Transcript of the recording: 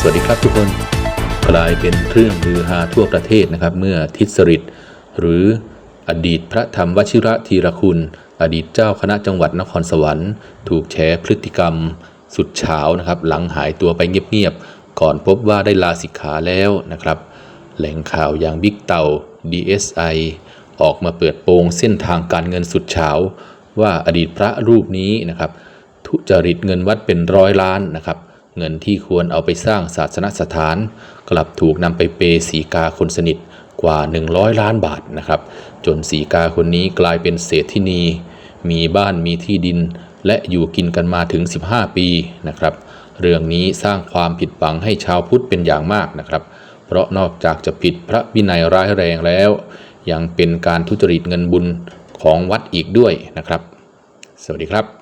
สวัสดีครับทุกคนกลายเป็นเรื่องฮือฮาทั่วประเทศนะครับ เมื่อทิศริตหรืออดีตพระธรรมวชิระธีรคุณ อดีตเจ้าคณะจังหวัดนครสวรรค์ ถูกแฉพฤติกรรม สุดเฉานะครับ หลังหายตัวไปเงียบๆก่อนพบว่าได้ลาสิกขาแล้วนะครับ แหล่งข่าวอย่างบิ๊กเต่า DSI ออกมาเปิดโปงเส้นทางการเงินสุดเฉาว่าอดีตพระรูปนี้นะครับ ทุจริตเงินวัดเป็นร้อยล้านนะครับ เงินที่ควรเอาไปสร้างศาสนสถาน กลับถูกนำไปเปย์สีกาคนสนิทกว่า 100 ล้านบาทนะครับ จนสีกาคนนี้กลายเป็นเศรษฐินี มีบ้านมีที่ดิน และอยู่กินกันมาถึง 15 ปีนะครับ เรื่องนี้สร้างความผิดหวังให้ชาวพุทธเป็นอย่างมากนะครับ เพราะนอกจากจะผิดพระวินัยร้ายแรงแล้ว ยังเป็นการทุจริตเงินบุญของวัดอีกด้วยนะครับ สวัสดีครับ